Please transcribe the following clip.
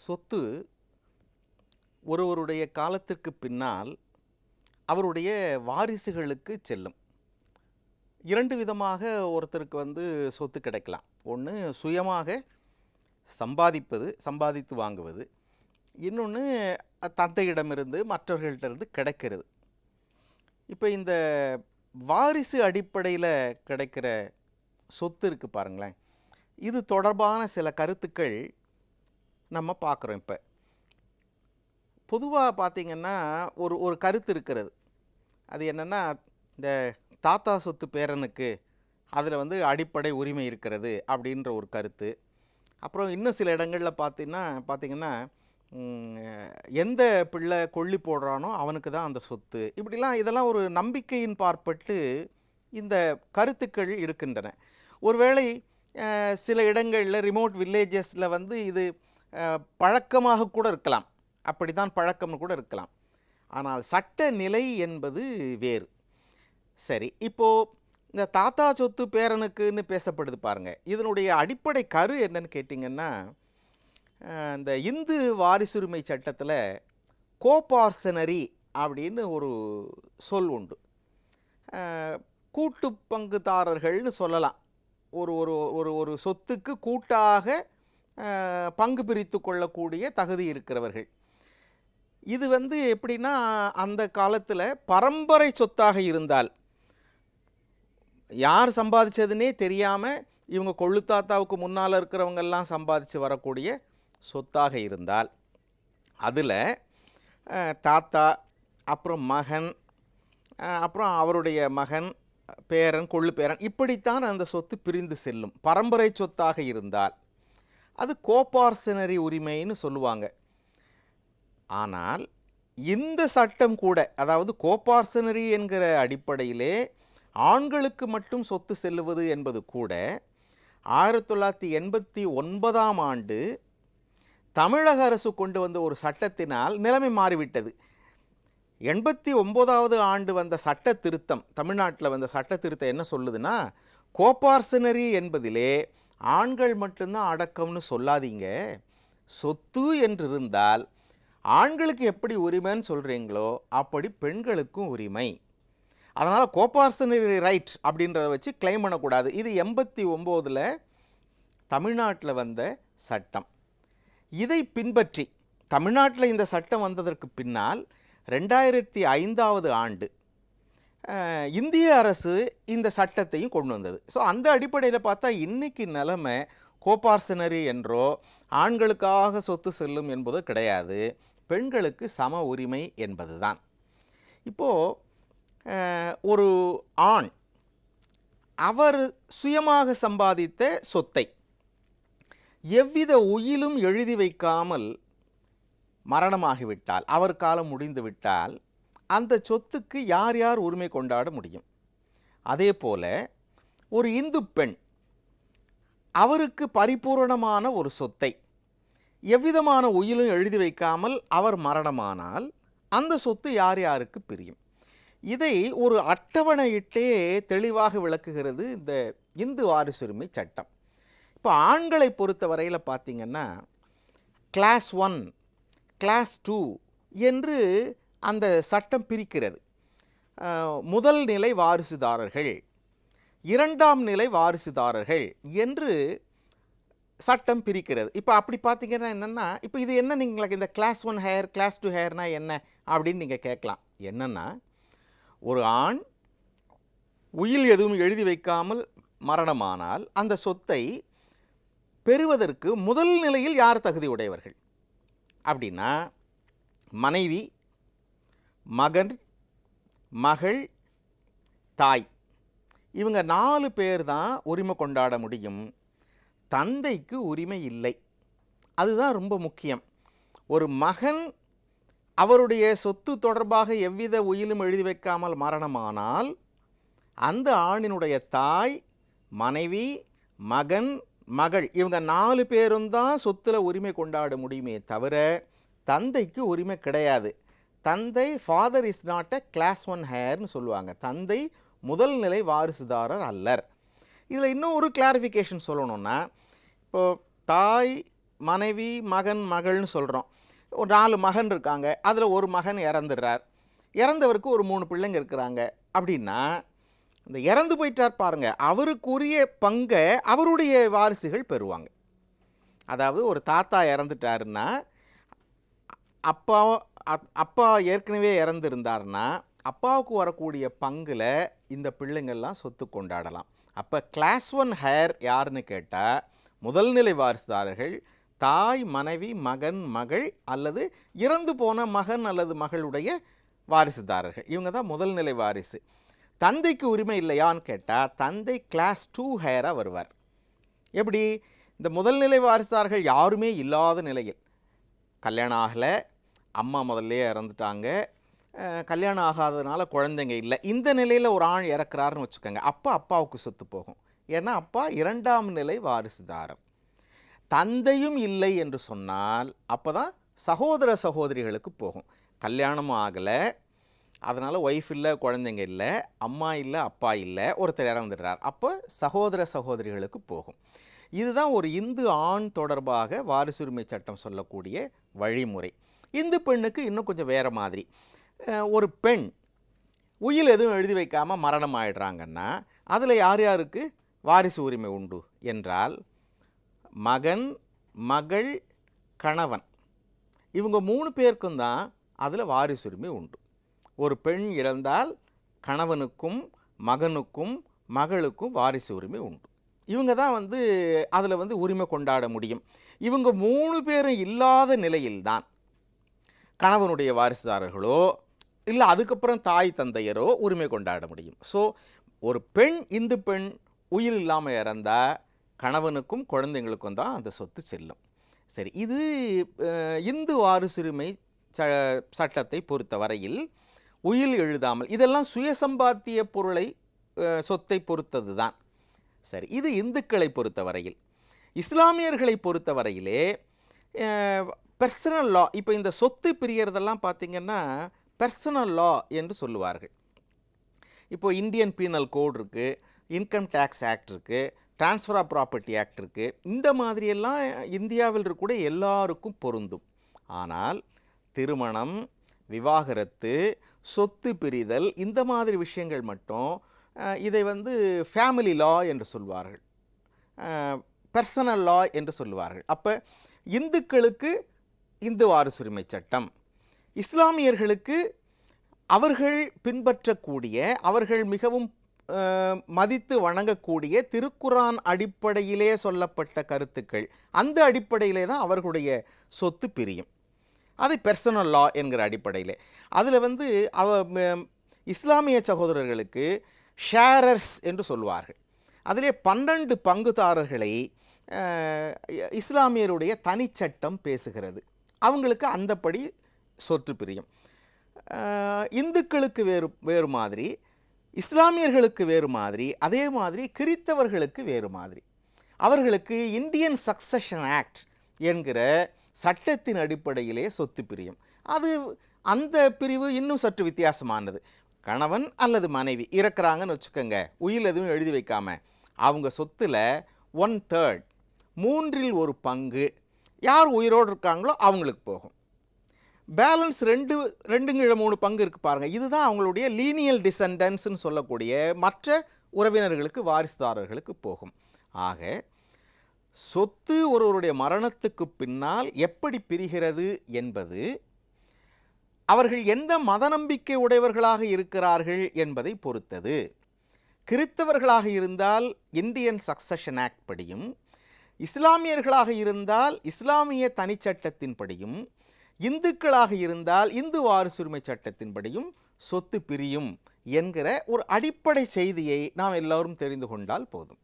சொத்து ஒருவருடைய காலத்திற்கு பின்னால் அவருடைய வாரிசுகளுக்கு செல்லும். இரண்டு விதமாக ஒருத்தருக்கு வந்து சொத்து கிடைக்கலாம். ஒன்று சுயமாக சம்பாதிப்பது சம்பாதித்து வாங்குவது. இன்னொன்று தந்தையிடமிருந்து மற்றவர்கள்டிருந்து கிடைக்கிறது. இப்போ இந்த வாரிசு அடிப்படையில் கிடைக்கிற சொத்து இருக்குது பாருங்களேன். இது தொடர்பான சில கருத்துக்கள் நம்ம பார்க்குறோம் இப்போ. பொதுவாக பார்த்திங்கன்னா ஒரு ஒரு கருத்து இருக்கிறது. அது என்னென்னா இந்த தாத்தா சொத்து பேரனுக்கு அதில் வந்து அடிப்படை உரிமை இருக்கிறது அப்படின்ற ஒரு கருத்து. அப்புறம் இன்னும் சில இடங்களில் பார்த்தீங்கன்னா பார்த்திங்கன்னா எந்த பிள்ளை கொள்ளி போடுறானோ அவனுக்கு தான் அந்த சொத்து. இப்படிலாம் இதெல்லாம் ஒரு நம்பிக்கையின் பார்ப்பட்டு இந்த கருத்துக்கள் இருக்கின்றன. ஒருவேளை சில இடங்களில் ரிமோட் வில்லேஜஸில் வந்து இது பழக்கமாக கூட இருக்கலாம். அப்படி தான் பழக்கம்னு கூட இருக்கலாம். ஆனால் சட்ட நிலை என்பது வேறு. சரி இப்போது இந்த தாத்தா சொத்து பேரனுக்குன்னு பேசப்படுது பாருங்கள் இதனுடைய அடிப்படை கரு என்னன்னு கேட்டிங்கன்னா இந்த இந்து வாரிசுரிமை சட்டத்தில் கோபார்சனரி அப்படின்னு ஒரு சொல் உண்டு. கூட்டு பங்குதாரர்கள்னு சொல்லலாம். ஒரு ஒரு ஒரு ஒரு சொத்துக்கு கூட்டாக பங்கு பிரித்து கொள்ளக்கூடிய தகுதி இருக்கிறவர்கள். இது வந்து எப்படின்னா அந்த காலத்தில் பரம்பரை சொத்தாக இருந்தால் யார் சம்பாதிச்சதுன்னே தெரியாமல் இவங்க கொள்ளுத்தாத்தாவுக்கு முன்னால் இருக்கிறவங்கெல்லாம் சம்பாதிச்சு வரக்கூடிய சொத்தாக இருந்தால் அதில் தாத்தா அப்புறம் மகன் அப்புறம் அவருடைய மகன் பேரன் கொள்ளு பேரன் இப்படித்தான் அந்த சொத்து பிரிந்து செல்லும். பரம்பரை சொத்தாக இருந்தால் அது கோபார்சனரி உரிமைன்னு சொல்லுவாங்க. ஆனால் இந்த சட்டம் கூட அதாவது கோபார்சனரி என்கிற அடிப்படையிலே ஆண்களுக்கு மட்டும் சொத்து செல்லுவது என்பது கூட ஆயிரத்தி தொள்ளாயிரத்தி எண்பத்தி ஒன்பதாம் ஆண்டு தமிழக அரசு கொண்டு வந்த ஒரு சட்டத்தினால் நிலைமை மாறிவிட்டது. எண்பத்தி ஒம்போதாவது ஆண்டு வந்த சட்ட திருத்தம் தமிழ்நாட்டில் வந்த சட்ட திருத்தம் என்ன சொல்லுதுன்னா கோபார்சனரி என்பதிலே ஆண்கள் மட்டும்தான் அடக்கம்னு சொல்லாதீங்க. சொத்து என்று இருந்தால் ஆண்களுக்கு எப்படி உரிமைன்னு சொல்கிறீங்களோ அப்படி பெண்களுக்கும் உரிமை. அதனால் கோபார்சனரி ரைட் அப்படின்றத வச்சு கிளைம் பண்ணக்கூடாது. இது எண்பத்தி ஒம்போதில் தமிழ்நாட்டில் வந்த சட்டம். இதை பின்பற்றி தமிழ்நாட்டில் இந்த சட்டம் வந்ததற்கு பின்னால் ரெண்டாயிரத்தி ஐந்தாவது ஆண்டு இந்திய அரசு இந்த சட்டத்தையும் கொண்டு வந்தது. ஸோ அந்த அடிப்படையில் பார்த்தா இன்னைக்கு நிலமை கோபார்சனரி என்றோ ஆண்களுக்காக சொத்து செல்லும் என்பதோ கிடையாது. பெண்களுக்கு சம உரிமை என்பது தான் இப்போது ஒரு ஆண் அவர் சுயமாக சம்பாதித்த சொத்தை எவ்வித உயிலும் எழுதி வைக்காமல் மரணமாகிவிட்டால் அவர் காலம் முடிந்துவிட்டால் அந்த சொத்துக்கு யார் யார் உரிமை கொண்டாட முடியும்? அதே போல் ஒரு இந்து பெண் அவருக்கு பரிபூரணமான ஒரு சொத்தை எவ்விதமான உயிலும் எழுதி வைக்காமல் அவர் மரணமானால் அந்த சொத்து யார் யாருக்கு பிரியும்? இதை ஒரு அட்டவணையிட்டே தெளிவாக விளக்குகிறது இந்த இந்து வாரிசுரிமை சட்டம். இப்போ ஆண்களை பொறுத்த வரையில் பார்த்தீங்கன்னா கிளாஸ் ஒன் கிளாஸ் டூ என்று அந்த சட்டம் பிரிக்கிறது. முதல் நிலை வாரிசுதாரர்கள் இரண்டாம் நிலை வாரிசுதாரர்கள் என்று சட்டம் பிரிக்கிறது. இப்போ அப்படி பார்த்தீங்கன்னா என்னென்னா இப்போ இது என்ன நீங்கள் இந்த class one heir class two ஹேர்னா என்ன அப்படின்னு நீங்கள் கேட்கலாம். என்னென்னா ஒரு ஆண் உயில் எதுவும் எழுதி வைக்காமல் மரணமானால் அந்த சொத்தை பெறுவதற்கு முதல் நிலையில் யார் தகுதி உடையவர்கள்? அப்படின்னா மனைவி மகன் மகள் தாய். இவங்க நாலு பேர் தான் உரிமை கொண்டாட முடியும். தந்தைக்கு உரிமை இல்லை. அதுதான் ரொம்ப முக்கியம். ஒரு மகன் அவருடைய சொத்து தொடர்பாக எவ்வித உயிலும் எழுதி வைக்காமல் மரணமானால் அந்த ஆணினுடைய தாய் மனைவி மகன் மகள் இவங்க நாலு பேரும் தான் சொத்தில் உரிமை கொண்டாட முடியுமே தவிர தந்தைக்கு உரிமை கிடையாது. தந்தை father is not a class one ஹேர்னு சொல்லுவாங்க. தந்தை முதல் நிலை வாரிசுதாரர் அல்லர். இதில் இன்னும் ஒரு கிளாரிஃபிகேஷன் சொல்லணும்னா இப்போ தாய் மனைவி மகன் மகள்னு சொல்கிறோம் ஒரு நாலு மகன் இருக்காங்க. அதில் ஒரு மகன் இறந்துடுறார். இறந்தவருக்கு ஒரு மூணு பிள்ளைங்க இருக்கிறாங்க. அப்படின்னா இந்த இறந்து போயிட்டார் பாருங்கள் அவருக்குரிய பங்கை அவருடைய வாரிசுகள் பெறுவாங்க. அதாவது ஒரு தாத்தா இறந்துட்டாருன்னா அப்பா அப்பா ஏற்கனவே இறந்துருந்தார்னா அப்பாவுக்கு வரக்கூடிய பங்கில் இந்த பிள்ளைங்கள்லாம் சொத்து கொண்டாடலாம். அப்போ கிளாஸ் ஒன் ஹையர் யாருன்னு கேட்டால் முதல்நிலை வாரிசுதாரர்கள் தாய் மனைவி மகன் மகள் அல்லது இறந்து போன மகன் அல்லது மகளுடைய வாரிசுதாரர்கள். இவங்க தான் முதல்நிலை வாரிசு. தந்தைக்கு உரிமை இல்லையான்னு கேட்டால் தந்தை கிளாஸ் டூ ஹையராக வருவார். எப்படி? இந்த முதல்நிலை வாரிசுதாரர்கள் யாருமே இல்லாத நிலையில். கல்யாணம் ஆகலை அம்மா முதல்லையே இறந்துட்டாங்க. கல்யாணம் ஆகாததுனால குழந்தைங்க இல்லை. இந்த நிலையில் ஒரு ஆண் இறக்குறாருன்னு வச்சுக்கோங்க. அப்போ அப்பாவுக்கு சொத்து போகும். ஏன்னா அப்பா இரண்டாம் நிலை வாரிசுதாரர் தந்தையும் இல்லை என்று சொன்னால் அப்போ தான் சகோதர சகோதரிகளுக்கு போகும். கல்யாணமும் ஆகலை. அதனால் ஒய்ஃப் இல்லை குழந்தைங்க இல்லை அம்மா இல்லை அப்பா இல்லை ஒருத்தர் இறந்துடுறார். அப்போ சகோதர சகோதரிகளுக்கு போகும். இதுதான் ஒரு இந்து ஆண் தொடர்பாக வாரிசுரிமை சட்டம் சொல்லக்கூடிய வழிமுறை. இந்து பெண்ணுக்கு இன்னும் கொஞ்சம் வேறு மாதிரி. ஒரு பெண் உயில் எதுவும் எழுதி வைக்காமல் மரணம் ஆயிடுறாங்கன்னா அதில் யார் யாருக்கு வாரிசு உரிமை உண்டு என்றால் மகன் மகள் கணவன். இவங்க மூணு பேருக்கும் தான் அதில் வாரிசுரிமை உண்டு. ஒரு பெண் இறந்தால் கணவனுக்கும் மகனுக்கும் மகளுக்கும் வாரிசு உரிமை உண்டு. இவங்க தான் வந்து அதில் வந்து உரிமை கொண்டாட முடியும். இவங்க மூணு பேரும் இல்லாத நிலையில்தான் கணவனுடைய வாரிசுதாரர்களோ இல்லை அதுக்கப்புறம் தாய் தந்தையரோ உரிமை கொண்டாட முடியும். ஸோ ஒரு பெண் இந்து பெண் உயிர் இல்லாமல் இறந்தால் கணவனுக்கும் குழந்தைங்களுக்கும் தான் அந்த சொத்து செல்லும். சரி இது இந்து வாரிசுரிமை ச சட்டத்தை பொறுத்த வரையில் உயில் எழுதாமல் இதெல்லாம் சுயசம்பாத்திய பொருளை சொத்தை பொறுத்தது தான். சரி இது இந்துக்களை பொறுத்த வரையில். இஸ்லாமியர்களை பொறுத்த வரையிலே பர்சனல் லா இப்போ இந்த சொத்து பிரியறதெல்லாம் பார்த்திங்கன்னா பர்சனல் லா என்று சொல்லுவார்கள். இப்போது இந்தியன் பீனல் கோட் இருக்குது இன்கம் டேக்ஸ் ஆக்ட் இருக்குது ட்ரான்ஸ்ஃபர் ஆஃப் ப்ராப்பர்ட்டி ஆக்ட் இருக்குது இந்த மாதிரியெல்லாம் இந்தியாவில் இருக்கக்கூடிய எல்லாருக்கும் பொருந்தும். ஆனால் திருமணம் விவாகரத்து சொத்து பிரிதல் இந்த மாதிரி விஷயங்கள் மட்டும் இதை வந்து ஃபேமிலி லா என்று சொல்வார்கள். பர்சனல் லா என்று சொல்லுவார்கள். அப்போ இந்துக்களுக்கு இந்து வாரிசுரிமை சட்டம். இஸ்லாமியர்களுக்கு அவர்கள் பின்பற்றக்கூடிய அவர்கள் மிகவும் மதித்து வணங்கக்கூடிய திருக்குரான் அடிப்படையிலே சொல்லப்பட்ட கருத்துக்கள். அந்த அடிப்படையிலே தான் அவர்களுடைய சொத்து பிரியும். அது பெர்சனல் லா என்கிற அடிப்படையில். அதில் வந்து அவ இஸ்லாமிய சகோதரர்களுக்கு ஷேரர்ஸ் என்று சொல்வார்கள் அதிலே பன்னெண்டு பங்குதாரர்களை இஸ்லாமியருடைய தனிச்சட்டம் பேசுகிறது. அவங்களுக்கு அந்தப்படி சொத்து பிரியும். இந்துக்களுக்கு வேறு வேறு மாதிரி இஸ்லாமியர்களுக்கு வேறு மாதிரி அதே மாதிரி கிறித்தவர்களுக்கு வேறு மாதிரி. அவர்களுக்கு இந்தியன் சக்சஷன் ஆக்ட் என்கிற சட்டத்தின் அடிப்படையிலே சொத்து பிரியும். அது அந்த பிரிவு இன்னும் சற்று வித்தியாசமானது. கணவன் அல்லது மனைவி இறக்குறாங்கன்னு வச்சுக்கோங்க உயில் எதுவும் எழுதி வைக்காம அவங்க சொத்துல ஒன் தேர்ட் மூன்றில் ஒரு பங்கு யார் உயிரோடு இருக்காங்களோ அவங்களுக்கு போகும். பேலன்ஸ் ரெண்டு ரெண்டுங்கிழ மூணு பங்கு இருக்குது பாருங்கள் இதுதான் அவங்களுடைய லீனியல் டிசன்டன்ஸ்னு சொல்லக்கூடிய மற்ற உறவினர்களுக்கு வாரிசுதாரர்களுக்கு போகும். ஆக சொத்து ஒருவருடைய மரணத்துக்கு பின்னால் எப்படி பிரிகிறது என்பது அவர்கள் எந்த மத நம்பிக்கை உடையவர்களாக இருக்கிறார்கள் என்பதை பொறுத்தது. கிறித்தவர்களாக இருந்தால் இந்தியன் சக்சஷன் ஆக்ட் படியும். இஸ்லாமியர்களாக இருந்தால் இஸ்லாமிய தனிச்சட்டத்தின்படியும் இந்துக்களாக இருந்தால் இந்து வாரிசுரிமை சட்டத்தின்படியும் சொத்து பிரியும் என்கிற ஒரு அடிப்படை செய்தியை நாம் எல்லோரும் தெரிந்து கொண்டால் போதும்.